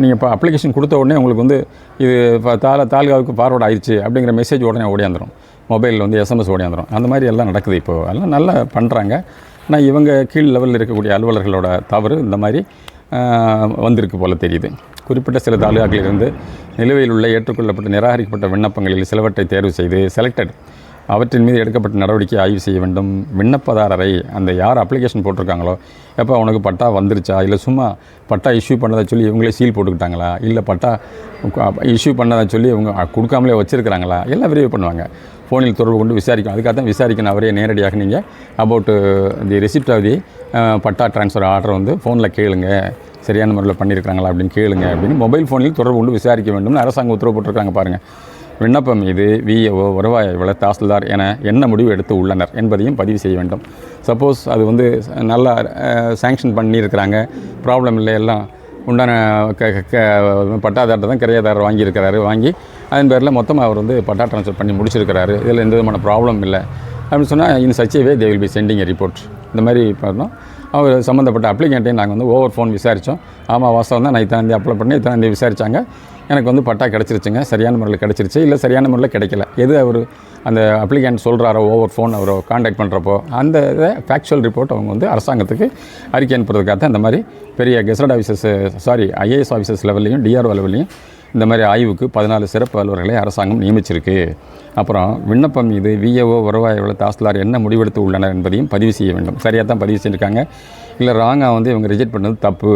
S1: நீங்கள் இப்போ அப்ளிகேஷன் கொடுத்த உடனே உங்களுக்கு வந்து இது இப்போ தால தாலுகாவுக்கு ஃபார்வர்ட் ஆயிடுச்சு அப்படிங்கிற மெசேஜ் உடனே ஓடியாந்துடும் மொபைலில் வந்து எஸ்எம்எஸ் ஓடியாந்துரும் அந்த மாதிரி எல்லாம் நடக்குது இப்போ. எல்லாம் நல்லா பண்ணுறாங்க ஆனால் இவங்க கீழ் லெவலில் இருக்கக்கூடிய அலுவலர்களோட தவறு இந்த மாதிரி வந்திருக்கு போல தெரியுது. குறிப்பிட்ட சில தாலுகாக்களிலிருந்து நிலுவையில் உள்ள ஏற்றுக்கொள்ளப்பட்ட நிராகரிக்கப்பட்ட விண்ணப்பங்களில் சிலவற்றை தேர்வு செய்து செலக்டட் அவற்றின் மீது எடுக்கப்பட்ட நடவடிக்கை ஆய்வு செய்ய வேண்டும். விண்ணப்பதாரரை அந்த யார் அப்ளிகேஷன் போட்டிருக்காங்களோ எப்போ உனக்கு பட்டா வந்துருச்சா இல்லை சும்மா பட்டா இஷ்யூ பண்ணதை சொல்லி இவங்களே சீல் போட்டுக்கிட்டாங்களா இல்லை பட்டா இஷ்யூ பண்ணதை சொல்லி இவங்க கொடுக்காமலே வச்சுருக்கிறாங்களா எல்லாம் விரைவு பண்ணுவாங்க. ஃபோனில் தொடர்பு கொண்டு விசாரிக்கும் அதுக்காக தான் விசாரிக்கணும் அவரே நேரடியாக. நீங்கள் about the receipt of the patta transfer order வந்து ஃபோனில் கேளுங்க. சரியான முறையில் பண்ணியிருக்கிறாங்களா அப்படின்னு கேளுங்க அப்படின்னு மொபைல் ஃபோனில் தொடர்பு கொண்டு விசாரிக்க வேண்டும்னு அரசாங்கம் உத்தரவு போட்டிருக்காங்க பாருங்கள் விண்ணப்பம் மீது விஏஓ வருவாய் வள தாசில்தார் என என்ன முடிவு எடுத்து உள்ளனர் என்பதையும் பதிவு செய்ய வேண்டும். சப்போஸ் அது வந்து நல்லா சேங்ஷன் பண்ணியிருக்கிறாங்க. ப்ராப்ளம் இல்லை எல்லாம் உண்டான க க- பட்டாதாரத்தை தான் கிரையாதாரர் வாங்கியிருக்கிறாரு. வாங்கி அதன் பேரில் மொத்தமாக அவர் வந்து பட்டா ட்ரான்ஸ்ஃபர் பண்ணி முடிச்சிருக்கிறாரு. இதில் எந்த விதமான ப்ராப்ளம் இல்லை. அப்படின்னு சொன்னால் in such a way they will be sending a report இந்த மாதிரி பண்ணோம் அவர் சம்மந்தப்பட்ட அப்ளிகேண்ட்டையும் நாங்கள் வந்து ஓவர் ஃபோன் விசாரித்தோம் ஆமாம் வாசம் தான். நான் இத்தனை அப்ளை பண்ணி இத்தனை விசாரித்தாங்க எனக்கு வந்து பட்டா கிடச்சிருச்சுங்க. சரியான முறையில் கிடச்சிருச்சு. இல்லை சரியான முறையில் கிடைக்கல. எது அவர் அந்த அப்ளிகேண்ட் சொல்கிறாரோ ஓவர் ஃபோன் அவரோ காண்டாக்ட் பண்ணுறப்போ அந்த இதை ஃபேக்சுவல் ரிப்போர்ட் அவங்க வந்து அரசாங்கத்துக்கு அறிக்கை அனுப்புறதுக்காக தான் இந்த மாதிரி பெரிய gazetted officers sorry IAS officers லெவல்லையும் டிஆர்ஓ லெவல்லையும் இந்த மாதிரி ஆய்வுக்கு பதினாலு சிறப்பு அலுவலர்களை அரசாங்கம் நியமிச்சிருக்கு. அப்புறம் விண்ணப்பம் மீது விஏஓ வருவாய் வள தாசில்தார் என்ன முடிவெடுத்து உள்ளனர் என்பதையும் பதிவு செய்ய வேண்டும். சரியாக தான் பதிவு செஞ்சுருக்காங்க. இல்லை ராங்காக வந்து இவங்க ரிஜெக்ட் பண்ணது தப்பு.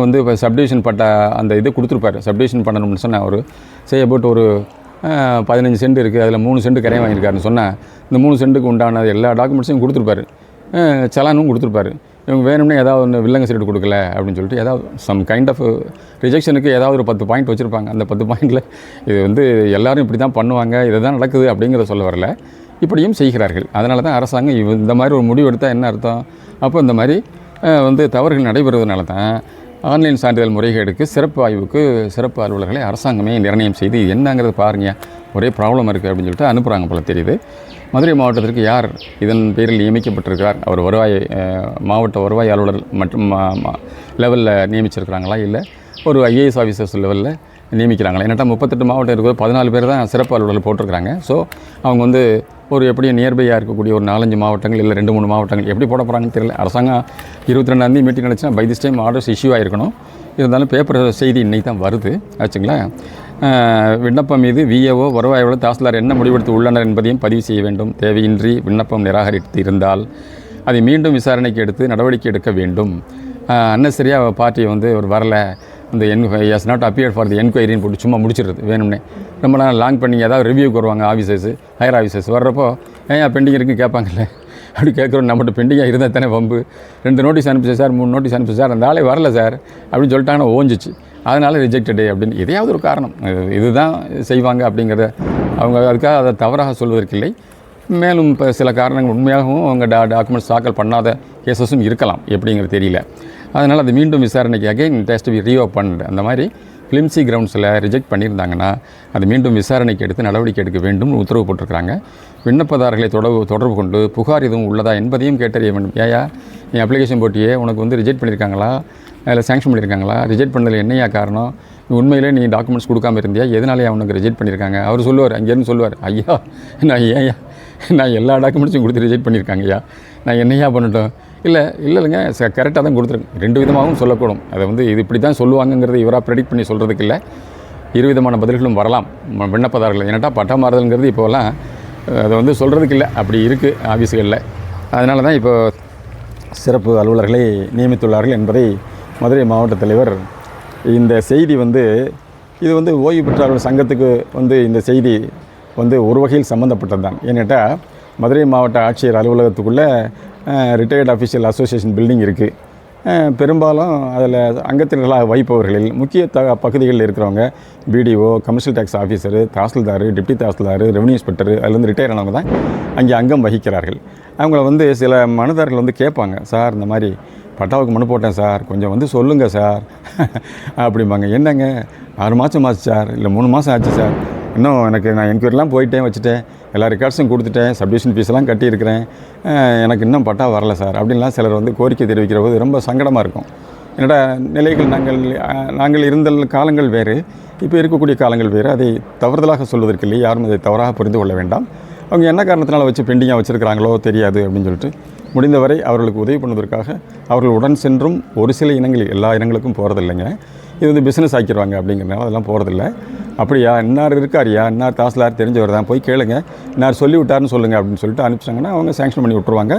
S1: வந்து இப்போ சப்டிவிஷன் பட்ட அந்த இது கொடுத்துருப்பாரு. சப்டிவிஷன் பண்ணணும்னு சொன்னால் அவர். செய்யப்பட்டு ஒரு பதினஞ்சு சென்ட் இருக்குது அதில் மூணு சென்ட் கரையை வாங்கியிருக்காருன்னு சொன்னால் இந்த மூணு சென்ட்டுக்கு உண்டான எல்லா டாக்குமெண்ட்ஸையும் கொடுத்துருப்பாரு. அஹ், சலானும் கொடுத்துருப்பாரு. இவங்க வேணும்னே ஏதாவது ஒன்று வில்லங்க சீட்டு கொடுக்கல அப்படின்னு சொல்லிட்டு ஏதாவது சம் கைண்ட் ஆஃப் ரிஜெக்ஷனுக்கு ஏதாவது ஒரு பத்து பாயிண்ட் வச்சுருப்பாங்க. அந்த பத்து பாயிண்டில் இது வந்து எல்லாரும் இப்படி தான் பண்ணுவாங்க இதுதான் நடக்குது அப்படிங்கிறத சொல்ல வரல. இப்படியும் செய்கிறார்கள். அதனால தான் அரசாங்கம் இவ் இந்த மாதிரி ஒரு முடிவு எடுத்தால் என்ன அர்த்தம்? அப்போ இந்த மாதிரி வந்து தவறுகள் நடைபெறுவதனால தான் ஆன்லைன் சான்றிதழ் முறைகேடுக்கு சிறப்பு ஆய்வுக்கு சிறப்பு அலுவலர்களை அரசாங்கமே நிர்ணயம் செய்து இது என்னங்கிறது பாருங்க. ஒரே ப்ராப்ளம் இருக்குது அப்படின்னு சொல்லிட்டு அனுப்புகிறாங்க போல தெரியுது. மதுரை மாவட்டத்திற்கு யார் இதன் பேரில் நியமிக்கப்பட்டிருக்கிறார்? அவர் வருவாய் மாவட்ட வருவாய் அலுவலர் மற்றும் லெவலில் நியமிச்சிருக்கிறாங்களா? இல்லை ஒரு ஐஏஎஸ் ஆஃபீஸர்ஸ் லெவலில் நியமிக்கிறாங்களா? என்னட்டா முப்பத்தெட்டு மாவட்டம் இருக்குது பதினாலு பேர் தான் சிறப்பு அலுவலர் போட்டிருக்கிறாங்க. ஸோ அவங்க வந்து ஒரு எப்படியும் நியர்பையாக இருக்கக்கூடிய ஒரு நாலஞ்சு மாவட்டங்கள் இல்லை ரெண்டு மூணு மாவட்டங்கள் எப்படி போட போகிறாங்கன்னு தெரியல. அரசாங்கம் இருபத்தி ரெண்டாந்தேதி மீட்டிங் நடந்துச்சுன்னா by this time orders issue ஆகிருக்கணும் இருந்தாலும் பேப்பர் செய்தி இன்றைக்கி தான் வருது. ஆச்சுங்களா? விண்ணப்பம் மீது விஏஓ வருவாயோட தாசில்தார் என்ன முடிவெடுத்து உள்ளனர் என்பதையும் பதிவு செய்ய வேண்டும். தேவையின்றி விண்ணப்பம் நிராகரித்து இருந்தால் அதை மீண்டும் விசாரணைக்கு எடுத்து நடவடிக்கை எடுக்க வேண்டும். அன்னசரியாக பார்ட்டி வந்து ஒரு வரல. இந்த N S not appear for the என்கொயரின்னு போட்டு சும்மா முடிச்சிடுறது வேணும்னே. ரொம்ப நாள் லாங் பண்ணி ஏதாவது ரிவ்யூக்கு வருவாங்க ஆஃபீஸர்ஸ் ஹையர் ஆஃபீஸர்ஸ் வர்றப்போ ஏன் பெண்டிங் இருக்குன்னு கேட்பாங்கல்ல? அப்படி கேட்குறோம் நம்மகிட்ட பெண்டிங்காக இருந்தால் தானே வம்பு? ரெண்டு நோட்டீஸ் அனுப்பிச்சு சார் மூணு நோட்டீஸ் அனுப்பிச்சு சார் அந்த ஆளே வரல சார். அப்படின்னு சொல்லிட்டாங்கன்னா ஓஞ்சிச்சு. அதனால் ரிஜெக்டடு அப்படின்னு எதையாவது ஒரு காரணம். இதுதான் செய்வாங்க அப்படிங்கிறத அவங்க அதுக்காக அதை தவறாக சொல்வதற்கில்லை மேலும் இப்போ சில காரணங்கள் உண்மையாகவும் அவங்க டா டாக்குமெண்ட்ஸ் தாக்கல் பண்ணாத கேசஸும் இருக்கலாம் எப்படிங்கிறது தெரியல. அதனால் அது மீண்டும் விசாரணைக்கு அகைன் டெஸ்ட் பி ரீஓப்பன் அந்த மாதிரி ஃபிலிம்சி கிரவுண்ட்ஸில் ரிஜெக்ட் பண்ணியிருந்தாங்கன்னா அது மீண்டும் விசாரணைக்கு எடுத்து நடவடிக்கை எடுக்க வேண்டும் உத்தரவு போட்டிருக்கிறாங்க. விண்ணப்பதாரர்களை தொடர்பு தொடர்பு கொண்டு புகார் எதுவும் உள்ளதா என்பதையும் கேட்டறிய வேண்டும். ஏயா நீ அப்ளிகேஷன் போட்டியே உனக்கு வந்து ரிஜெக்ட் பண்ணியிருக்காங்களா இல்லை சேங்ஷன் பண்ணியிருக்காங்களா ரிஜெக்ட் பண்ணதில் என்னையா காரணம்? நீ உண்மையிலே நீ டாக்குமெண்ட்ஸ் கொடுக்காம இருந்தியா? எதனாலே உனக்கு ரிஜெக்ட் பண்ணியிருக்காங்க அவர் சொல்லுவார் அங்கேருந்து சொல்லுவார் ஐயா நான் ஏன்யா நான் எல்லா டாக்குமெண்ட்ஸும் கொடுத்து ரிஜெக்ட் பண்ணியிருக்காங்க ஐயா நான் என்னையா பண்ணட்டும்? இல்லை இல்லை இல்லைங்க கரெக்டாக தான் கொடுத்துருக்கேன் ரெண்டு விதமாகவும் சொல்லக்கூடும். அதை வந்து இது இப்படி தான் சொல்லுவாங்கங்கிறது இவராக ப்ரெடிக்ட் பண்ணி சொல்கிறதுக்கு இல்லை. இரு விதமான பதில்களும் வரலாம் விண்ணப்பதாரர்கள். ஏன்னாட்டா பட்டம் மாறுதல்ங்கிறது இப்போலாம் அதை வந்து சொல்கிறதுக்கு இல்லை. அப்படி இருக்குது ஆஃபீஸுகளில் அதனால தான் இப்போ சிறப்பு அலுவலர்களை நியமித்துள்ளார்கள் என்பதை மதுரை மாவட்ட தலைவர் இந்த செய்தி வந்து இது வந்து ஓய்வு பெற்றார்கள் சங்கத்துக்கு வந்து இந்த செய்தி வந்து ஒரு வகையில் சம்மந்தப்பட்டது தான் ஏன்னுட்டா மதுரை மாவட்ட ஆட்சியர் அலுவலகத்துக்குள்ளே ரிட்டையர்ட் அஃபீஷியல் அசோசியேஷன் பில்டிங் இருக்குது பெரும்பாலும் அதில் அங்கத்தினர்களாக வைப்பவர்களில் முக்கிய த பகுதிகளில் இருக்கிறவங்க BDO commercial tax officer tahsildar deputy tahsildar revenue inspector அதுலேருந்து ரிட்டையர் ஆனவங்க தான் அங்கே அங்கம் வகிக்கிறார்கள். அவங்கள வந்து சில மனுதாரர்கள் வந்து கேட்பாங்க சார் இந்த மாதிரி பட்டாவுக்கு மனு போட்டேன் சார். கொஞ்சம் வந்து சொல்லுங்கள் சார். *laughs* அப்படிம்பாங்க. என்னங்க? ஆறு மாதம் ஆச்சு சார். இல்லை மூணு மாதம் ஆச்சு சார். இன்னும் எனக்கு நான் என்கொயரிலாம் போயிட்டேன் வச்சுட்டேன். எல்லா ரெக்கார்ட்ஸும் கொடுத்துட்டேன் சப்டிஷன் ஃபீஸ்லாம் கட்டியிருக்கிறேன். எனக்கு இன்னும் பட்டா வரல சார். அப்படின்லாம் சிலர் வந்து கோரிக்கை தெரிவிக்கிற போது ரொம்ப சங்கடமாக இருக்கும். என்னடா நிலைகள் நாங்கள் நாங்கள் இருந்த காலங்கள் வேறு இப்போ இருக்கக்கூடிய காலங்கள் வேறு. அதை தவறுதலாக சொல்வதற்கு இல்லை. யாரும் அதை தவறாக புரிந்து கொள்ள வேண்டாம். அவங்க என்ன காரணத்தினால வச்சு பெண்டிங்காக வச்சுருக்கிறாங்களோ தெரியாது அப்படின்னு சொல்லிட்டு முடிந்தவரை அவர்களுக்கு உதவி பண்ணுவதற்காக அவர்கள் உடன் சென்றும் ஒரு சில இனங்களில் எல்லா இனங்களுக்கும் போகிறதில்லைங்க இது வந்து பிஸ்னஸ் ஆக்கிடுவாங்க அப்படிங்கிறனால அதெல்லாம் போகிறதில்ல அப்படியா? இன்னார் இருக்காரியா? இன்னார் தாசிலார் தெரிஞ்சவர் தான் போய் கேளுங்க. இன்னார் சொல்லி விட்டாருன்னு சொல்லுங்கள் அப்படின்னு சொல்லிட்டு அனுப்பிச்சாங்கன்னா அவங்க சேங்ஷன் பண்ணி விட்ருவாங்க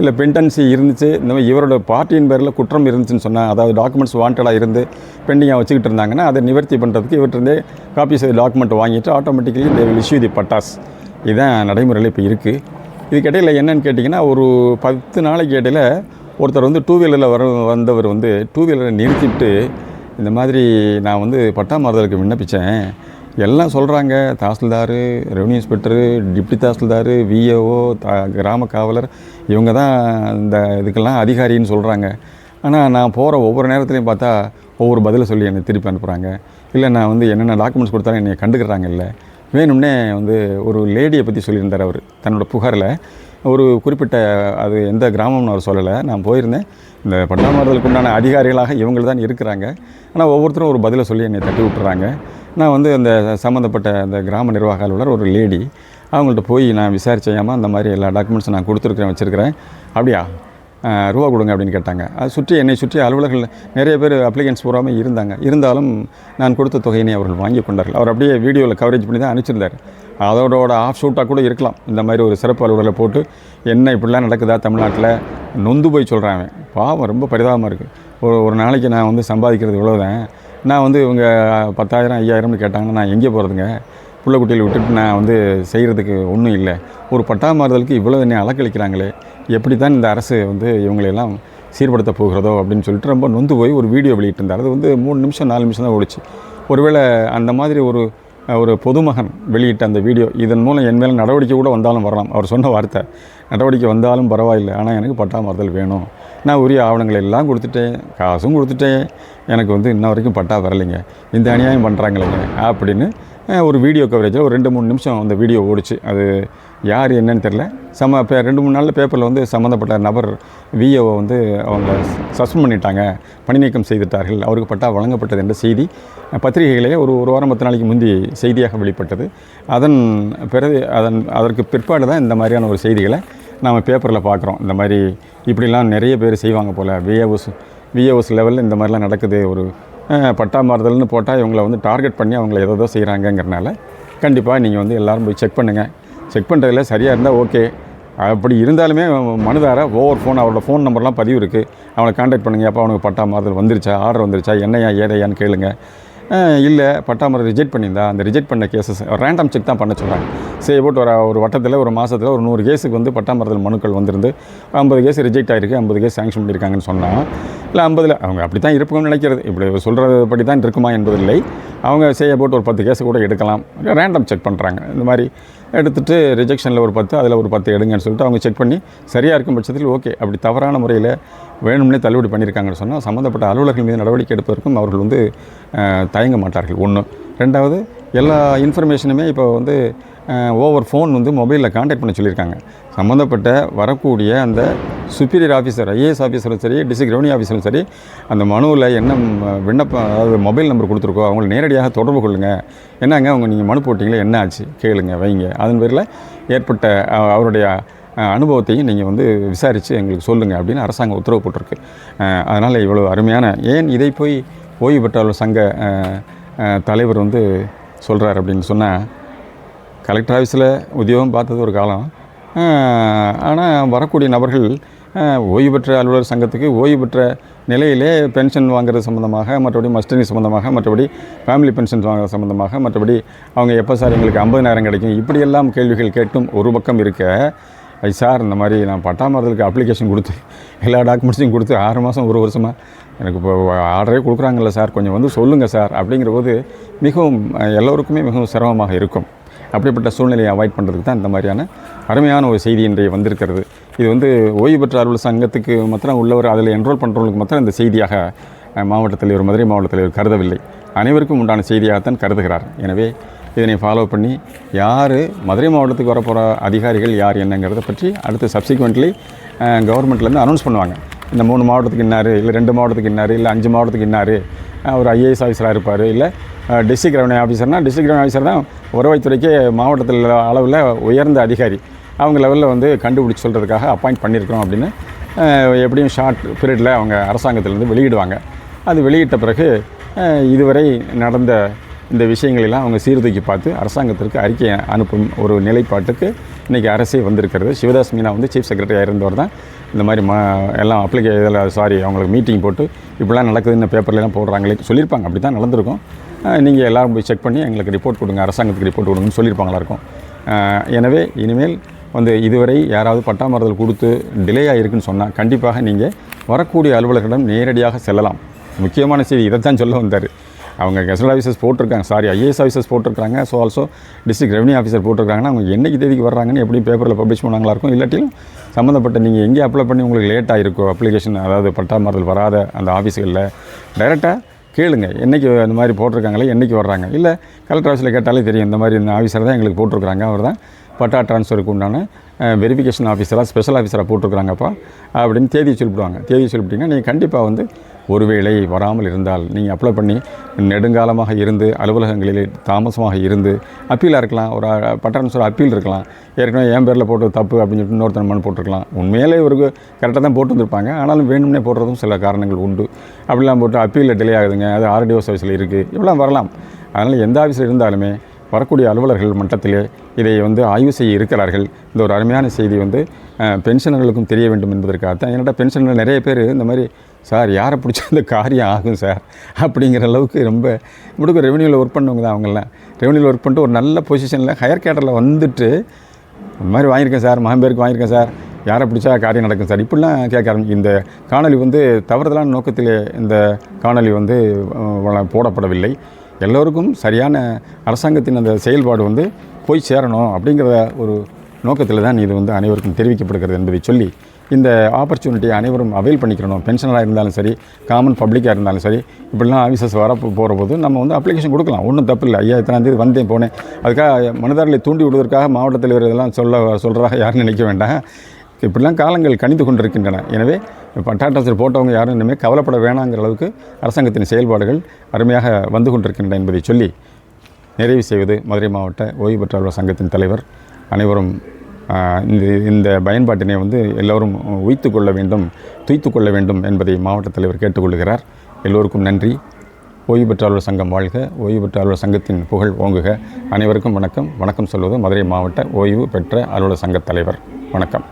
S1: இல்லை பென்டன்சி இருந்துச்சு. இந்த மாதிரி இவரோட பார்ட்டியின் பேரில் குற்றம் இருந்துச்சுன்னு சொன்னால் அதாவது டாக்குமெண்ட்ஸ் வாண்டடாக இருந்து பெண்டிங்காக வச்சுக்கிட்டு இருந்தாங்கன்னா அதை நிவர்த்தி பண்ணுறதுக்கு இவற்றிருந்தே காப்பீஸ் டாக்குமெண்ட் வாங்கிட்டு automatically they will issue the pattas இதுதான் நடைமுறையில் இப்போ இருக்குது இதுக்கிடையில் என்னென்னு என்னன்னு கேட்டிங்கன்னா ஒரு பத்து நாளைக்கு இடையில ஒருத்தர் வந்து டூ வீலரில் வர வந்தவர் வந்து டூ வீலரை நிறுத்திவிட்டு இந்த மாதிரி நான் வந்து பட்டாமாறுதலுக்கு விண்ணப்பித்தேன் எல்லாம் சொல்கிறாங்க tahsildar revenue inspector deputy tahsildar VAO தா கிராம காவலர் இவங்க தான் இந்த இதுக்கெல்லாம் அதிகாரின்னு சொல்கிறாங்க ஆனால் நான் போகிற ஒவ்வொரு நேரத்துலையும் பார்த்தா ஒவ்வொரு பதிலை சொல்லி என்னை திருப்பி அனுப்புகிறாங்க இல்லை நான் வந்து என்னென்ன டாக்குமெண்ட்ஸ் கொடுத்தாலும் என்னை கண்டுக்கிறாங்க இல்லை. வேணும்னே வந்து ஒரு லேடியை பற்றி சொல்லியிருந்தார் அவர் தன்னோட புகாரில். ஒரு குறிப்பிட்ட அது எந்த கிராமம்னு அவர் சொல்லலை. நான் போயிருந்தேன். இந்த பட்டாமறுதலுக்கு உண்டான அதிகாரிகளாக இவங்கள் தான் இருக்கிறாங்க. ஆனால் ஒவ்வொருத்தரும் ஒரு பதிலை சொல்லி என்னை தட்டி விட்டுறாங்க. நான் வந்து அந்த சம்மந்தப்பட்ட அந்த கிராம நிர்வாக அலுவலர் ஒரு லேடி. அவங்கள்ட்ட போய் நான் விசாரிச்சையாமல் அந்த மாதிரி எல்லா டாக்குமெண்ட்ஸும் நான் கொடுத்துருக்குறேன் வச்சுருக்கிறேன். அப்படியா? ரூபா கொடுங்க அப்படின்னு கேட்டாங்க. அது சுற்றி என்னை சுற்றி அலுவலர்கள் நிறைய பேர் அப்ளிகன்ஸ் பூராமல் இருந்தாங்க. இருந்தாலும் நான் கொடுத்த தொகையினை அவர்கள் வாங்கி கொண்டார்கள். அவர் அப்படியே வீடியோவில் கவரேஜ் பண்ணி தான் அனுப்பிச்சிருந்தார். அதோட ஆஃப் ஷூட்டாக கூட இருக்கலாம். இந்த மாதிரி ஒரு சிறப்பு அலுவலரை போட்டு என்ன இப்படிலாம் நடக்குதா தமிழ்நாட்டில்? நொந்து போய் சொல்கிறான் அவன். பாவம் ரொம்ப பரிதாபமாக இருக்குது ஒரு ஒரு நாளைக்கு நான் வந்து சம்பாதிக்கிறது இவ்வளோதான் நான் வந்து இவங்க பத்தாயிரம் ஐயாயிரம்னு கேட்டாங்கன்னா நான் எங்கே போகிறதுங்க புள்ள குட்டியில் விட்டுட்டு நான் வந்து செய்கிறதுக்கு ஒன்றும் இல்லை. ஒரு பட்டா மாறுதலுக்கு இவ்வளோ என்னை அலக்களிக்கிறாங்களே எப்படி தான் இந்த அரசு வந்து இவங்களையெல்லாம் சீர்படுத்த போகிறதோ அப்படின்னு சொல்லிட்டு ரொம்ப நொந்து போய் ஒரு வீடியோ வெளியிட்டிருந்தார். அது வந்து மூணு நிமிஷம் நாலு நிமிஷம் தான் ஓடிச்சு. ஒருவேளை அந்த மாதிரி ஒரு ஒரு பொதுமகன் வெளியிட்ட அந்த வீடியோ இதன் மூலம் என் மேலே நடவடிக்கை கூட வந்தாலும் வரலாம். அவர் சொன்ன வார்த்தை. நடவடிக்கை வந்தாலும் பரவாயில்லை. ஆனால் எனக்கு பட்டா மாறுதல் வேணும். நான் உரிய ஆவணங்கள் எல்லாம் கொடுத்துட்டேன். காசும் கொடுத்துட்டேன். எனக்கு வந்து இன்ன வரைக்கும் பட்டா வரலைங்க. இந்த அநியாயம் பண்ணுறாங்களேங்க அப்படின்னு ஒரு வீடியோ கவரேஜில் ஒரு ரெண்டு மூணு நிமிஷம் அந்த வீடியோ ஓடிச்சு. அது யார் என்னன்னு தெரில சம இப்போ ரெண்டு மூணு நாளில் பேப்பரில் வந்து சம்மந்தப்பட்ட நபர் விஏஓ வந்து அவங்க சஸ்பெண்ட் பண்ணிட்டாங்க. பணி நீக்கம் செய்துட்டார்கள். அவருக்கு பட்டா வழங்கப்பட்டது என்ற செய்தி பத்திரிகைகளே ஒரு ஒரு வாரம் பத்து நாளைக்கு முந்தி செய்தியாக வெளிப்பட்டது. அதன் பிறகு அதன் அதற்கு பிற்பாடு தான் இந்த மாதிரியான ஒரு செய்திகளை நாம் பேப்பரில் பார்க்குறோம் இந்த மாதிரி இப்படிலாம் நிறைய பேர் செய்வாங்க போல். விஏஓஸ் விஏஓஸ் லெவலில் இந்த மாதிரிலாம் நடக்குது. ஒரு பட்டா மாறுதல்னு போட்டால் இவங்களை வந்து டார்கெட் பண்ணி அவங்கள ஏதோ செய்கிறாங்கங்கிறனால கண்டிப்பாக நீங்கள் வந்து எல்லோரும் போய் செக் பண்ணுங்கள் செக் பண்ணுறதுல சரியாக இருந்தால் ஓகே அப்படி இருந்தாலுமே மனுதார ஓவர் ஃபோன் அவரோட ஃபோன் நம்பர்லாம் பதிவு இருக்குது அவனை காண்டாக்ட் பண்ணுங்க. அப்போ அவனுக்கு பட்டா மாறுதல் வந்துருச்சா? ஆர்டர் வந்துருச்சா? என்னையா ஏதையான்னு கேளுங்கள் இல்லை பட்டாமரை ரிஜெக்ட் பண்ணியிருந்தா அந்த ரிஜெக்ட் பண்ண கேசஸ் ரேண்டம் செக் தான் பண்ண சொல்கிறாங்க சரி போட்டு ஒரு ஒரு வட்டத்தில் ஒரு மாதத்தில் ஒரு நூறு கேஸுக்கு வந்து பட்டாமரத்தில் மனுக்கள் வந்திருந்து ஐம்பது கேஸ் ரிஜெக்ட் ஆகிருக்கு ஐம்பது கேஸ் சாங்ஷன் பண்ணியிருக்காங்கன்னு சொன்னால் இல்லை ஐம்பதில் அவங்க அப்படி தான் இருப்பாங்கன்னு நினைக்கிறது. இப்படி சொல்கிறது படி தான் இருக்குமா என்பதில்லை. அவங்க செய்ய போட்டு ஒரு பத்து கேஸு கூட எடுக்கலாம். ரேண்டம் செக் பண்ணுறாங்க இந்த மாதிரி எடுத்துகிட்டு ரிஜெக்ஷனில் ஒரு பத்து அதில் ஒரு பத்து எடுங்கன்னு சொல்லிட்டு அவங்க செக் பண்ணி சரியாக இருக்கும் பட்சத்தில் ஓகே அப்படி தவறான முறையில் வேணும்னே தள்ளுபடி பண்ணியிருக்காங்கன்னு சொன்னால் சம்மந்தப்பட்ட அலுவலர்கள் மீது நடவடிக்கை எடுப்பதற்கும் அவர்கள் வந்து தயங்க மாட்டார்கள். ஒன்று ரெண்டாவது எல்லா இன்ஃபர்மேஷனுமே இப்போ வந்து ஓவர் ஃபோன் வந்து மொபைலில் காண்டாக்ட் பண்ண சொல்லியிருக்காங்க. சம்மந்தப்பட்ட வரக்கூடிய அந்த சுப்பீரியர் ஆஃபீஸர் ஐஏஎஸ் ஆஃபீஸரும் சரி டிஸ்ட்ரிக்ட் ரெவன்யூ ஆஃபீஸரும் சரி அந்த மனுவில் என்ன விண்ணப்பம் அதாவது மொபைல் நம்பர் கொடுத்துருக்கோ அவங்களை நேரடியாக தொடர்பு கொள்ளுங்கள் என்னங்க அவங்க நீங்கள் மனு போட்டிங்களே என்ன ஆச்சு? கேளுங்க வைங்க. அதன் பேரில் ஏற்பட்ட அவருடைய அனுபவத்தையும் நீங்கள் வந்து விசாரித்து எங்களுக்கு சொல்லுங்கள் அப்படின்னு அரசாங்கம் உத்தரவு போட்டிருக்கு. அதனால் இவ்வளோ அருமையான ஏன் இதை போய் ஓய்வு பெற்றாளர் சங்க தலைவர் வந்து சொல்கிறார் அப்படின்னு சொன்னால் கலெக்டர் ஆஃபீஸில் உத்தியோகம் பார்த்தது ஒரு காலம். ஆனால் வரக்கூடிய நபர்கள் ஓய்வு பெற்ற அலுவலர் சங்கத்துக்கு ஓய்வு பெற்ற நிலையிலே பென்ஷன் வாங்குறது சம்மந்தமாக மற்றபடி மஸ்டனி சம்மந்தமாக மற்றபடி ஃபேமிலி பென்ஷன் வாங்குறது சம்மந்தமாக மற்றபடி அவங்க எப்போ சார் எங்களுக்கு ஐம்பதினாயிரம் கிடைக்கும் இப்படியெல்லாம் கேள்விகள் கேட்டும் ஒரு பக்கம் இருக்க ஐ சார் இந்த மாதிரி நான் பட்டாமரத்துக்கு அப்ளிகேஷன் கொடுத்து எல்லா டாக்குமெண்ட்ஸையும் கொடுத்து ஆறு மாதம் ஒரு வருஷமாக எனக்கு இப்போ ஆர்டரே கொடுக்குறாங்கல்ல சார் கொஞ்சம் வந்து சொல்லுங்கள் சார் அப்படிங்கிற போது மிகவும் எல்லோருக்குமே மிகவும் சிரமமாக இருக்கும். அப்படிப்பட்ட சூழ்நிலையை அவாய்ட் பண்ணுறதுக்கு தான் இந்த மாதிரியான அருமையான ஒரு செய்தி இன்றைய வந்திருக்கிறது. இது வந்து ஓய்வு பெற்ற அலுவலர் சங்கத்துக்கு மாத்திரம் உள்ளவர் அதில் என்ரோல் பண்ணுறவங்களுக்கு மாத்திரம் இந்த செய்தியாக மாவட்டத்தில் ஒரு மதுரை மாவட்டத்தில் கருதவில்லை. அனைவருக்கும் உண்டான செய்தியாகத்தான் கருதுகிறார். எனவே இதனை ஃபாலோ பண்ணி யார் மதுரை மாவட்டத்துக்கு வரப்போகிற அதிகாரிகள் யார் என்னங்கிறத பற்றி அடுத்து சப்சிக்வெண்ட்லி கவர்மெண்ட்லேருந்து அனௌன்ஸ் பண்ணுவாங்க. இந்த மூணு மாவட்டத்துக்கு இன்னார் இல்லை ரெண்டு மாவட்டத்துக்கு இன்னார் இல்லை அஞ்சு மாவட்டத்துக்கு இன்னார் ஒரு ஐஏஎஸ் ஆஃபீஸராக இருப்பார் இல்லை டிஸ்ட்ரிக்ட் ரெவன்யூ ஆஃபீஸர்னால் டிஸ்ட்ரிக்ட் ரெவன்யூ ஆஃபீஸர் தான் உறவைத்துறைக்கே மாவட்டத்தில் அளவில் உயர்ந்த அதிகாரி. அவங்க லெவலில் வந்து கண்டுபிடிச்சி சொல்கிறதுக்காக அப்பாயிண்ட் பண்ணியிருக்கிறோம் அப்படின்னு எப்படியும் ஷார்ட் பீரியடில் அவங்க அரசாங்கத்திலேருந்து வெளியிடுவாங்க. அது வெளியிட்ட பிறகு இதுவரை நடந்த இந்த விஷயங்களெல்லாம் அவங்க சீர்தூக்கி பார்த்து அரசாங்கத்திற்கு அறிக்கை அனுப்பும் ஒரு நிலைப்பாட்டுக்கு இன்றைக்கி அரசே வந்திருக்கிறது. சிவதாஸ் மீனா வந்து சீஃப் செக்ரட்டரியாக இருந்தவர் தான். இந்த மாதிரி ம எல்லாம் அப்ளிகே இதில் சாரி அவங்களுக்கு மீட்டிங் போட்டு இப்படிலாம் நடக்குதுன்னு பேப்பர்லாம் போடுறாங்களே சொல்லியிருப்பாங்க. அப்படி தான் நடந்திருக்கும் நீங்கள் எல்லாரும் போய் செக் பண்ணி எங்களுக்கு ரிப்போர்ட் கொடுங்க அரசாங்கத்துக்கு ரிப்போர்ட் கொடுங்கன்னு சொல்லியிருப்பாங்களா இருக்கும். எனவே இனிமேல் வந்து இதுவரை யாராவது பட்டாமறுதல் கொடுத்து டிலே ஆகிருக்குன்னு சொன்னால் கண்டிப்பாக நீங்கள் வரக்கூடிய அலுவலர்களிடம் நேரடியாக செல்லலாம். முக்கியமான செய்தி இதைத்தான் சொல்ல வந்தார். அவங்க கெசல் ஆஃபீஸர்ஸ் போட்டிருக்காங்க. சாரி ஐஏஎஸ் ஆஃபீஸர்ஸ் போட்டிருக்காங்க so also district revenue officer போட்டிருக்காங்கன்னா அவங்க என்றைக்கு தேதிக்கு வர்றாங்கன்னு எப்படியும் பேப்பரில் பப்ளிஷ் பண்ணாங்களா இருக்கும். இல்லாட்டியும் சம்மந்தப்பட்ட நீங்கள் எங்கே அப்ளை பண்ணி உங்களுக்கு லேட் ஆகிருக்கோ அப்ளிகேஷன் அதாவது பட்டாமறுதல் வராத அந்த ஆஃபீஸுகளில் டைரெக்டாக கேளுங்க. என்னைக்கு அந்த மாதிரி போட்டிருக்காங்களே என்னைக்கு வர்றாங்க. இல்லை கலெக்டர் ஆஃபீஸில் கேட்டாலே தெரியும் இந்த மாதிரி இந்த ஆஃபீஸர் தான் எங்களுக்கு போட்டிருக்காங்க அவர் தான் பட்டா ட்ரான்ஸ்ஃபருக்கு உண்டான வெரிஃபிகேஷன் ஆஃபீஸராக ஸ்பெஷல் ஆஃபீஸராக போட்டிருக்கிறாங்கப்பா அப்படின்னு தேதி சொல்லிவிடுவாங்க. தேதி சொல்லிவிட்டிங்கன்னா நீங்கள் கண்டிப்பாக வந்து ஒருவேளை வராமல் இருந்தால் நீங்கள் அப்ளை பண்ணி நெடுங்காலமாக இருந்து அலுவலகங்களில் தாமசமாக இருந்து அப்பீலாக இருக்கலாம். ஒரு பட்டான்சர் அப்பீல் இருக்கலாம். ஏற்கனவே என் பேரில் போட்டு தப்பு அப்படின்னு சொல்லிட்டு இன்னொருத்தன் மனு போட்டிருக்கலாம். உண்மையிலே ஒரு கரெக்டாக தான் போட்டு வந்திருப்பாங்க ஆனாலும் வேணும்னே போடுறதும் சில காரணங்கள் உண்டு. அப்படிலாம் போட்டு அப்பீலில் டிலே ஆகுதுங்க. அது ஆர்டிஓ ஆஃபீஸில் இருக்குது இப்படிலாம் வரலாம். அதனால் எந்த ஆஃபீஸில் இருந்தாலுமே வரக்கூடிய அலுவலர்கள் மட்டத்திலே இதை வந்து ஆய்வு செய்ய இருக்கிறார்கள். இந்த ஒரு அருமையான செய்தி வந்து பென்ஷனர்களுக்கும் தெரிய வேண்டும் என்பதற்காக தான் என்னடா பென்ஷனில் நிறைய பேர் இந்த மாதிரி சார் யாரை பிடிச்சா அந்த காரியம் ஆகும் சார்? அப்படிங்கிற அளவுக்கு ரொம்ப இப்படி ரெவன்யூவில் ஒர்க் பண்ணவங்க தான் அவங்கெல்லாம். ரெவன்யூவில் ஒர்க் பண்ணிட்டு ஒரு நல்ல பொசிஷனில் ஹையர் கேட்டரில் வந்துட்டு இந்த மாதிரி வாங்கியிருக்கேன் சார். மகம்பேருக்கு வாங்கியிருக்கேன் சார். யாரை பிடிச்சா காரியம் நடக்கும் சார்? இப்படிலாம் கேட்க ஆரம்பிச்சு இந்த காணொலி வந்து தவறுதலான நோக்கத்திலே இந்த காணொளி வந்து போடப்படவில்லை. எல்லோருக்கும் சரியான அரசாங்கத்தின் அந்த செயல்பாடு வந்து போய் சேரணும் அப்படிங்கிற ஒரு நோக்கத்தில் தான் இது வந்து அனைவருக்கும் தெரிவிக்கப்படுகிறது என்பதை சொல்லி இந்த ஆப்பர்ச்சுனிட்டியை அனைவரும் அவைல் பண்ணிக்கிறணும் பென்ஷனராக இருந்தாலும் சரி காமன் பப்ளிக்காக இருந்தாலும் சரி இப்படிலாம் ஆஃபீஸர்ஸ் வர போகிற போது நம்ம வந்து அப்ளிகேஷன் கொடுக்கலாம். ஒன்றும் தப்பு இல்லை. ஐயா இத்தனாம் தேதி வந்தேன் போனேன். அதுக்காக மனிதர்களை தூண்டி விடுவதற்காக மாவட்ட தலைவர் இதெல்லாம் சொல்ல சொல்கிறதாக யாரும் நினைக்க வேண்டாம். இப்படிலாம் காலங்கள் கணித்து கொண்டிருக்கின்றன. எனவே பட்டாட்டத்தில் போட்டவங்க யாரும் இனிமேல் கவலைப்பட வேணாங்கிற அளவுக்கு அரசாங்கத்தின் செயல்பாடுகள் அருமையாக வந்து கொண்டிருக்கின்றன என்பதை சொல்லி நிறைவு செய்வது மதுரை மாவட்ட ஓய்வு பெற்றாளர் சங்கத்தின் தலைவர் அனைவரும் இந்த இந்த பயன்பாட்டினை வந்து எல்லோரும் உய்த்து கொள்ள வேண்டும் துய்த்து கொள்ள வேண்டும் என்பதை மாவட்ட தலைவர் கேட்டுக்கொள்கிறார். எல்லோருக்கும் நன்றி. ஓய்வு பெற்ற சங்கம் வாழ்க. ஓய்வு பெற்ற சங்கத்தின் புகழ் ஓங்குக. அனைவருக்கும் வணக்கம். வணக்கம் சொல்வது மதுரை மாவட்ட ஓய்வு பெற்ற அலுவலர் சங்கத் தலைவர். வணக்கம்.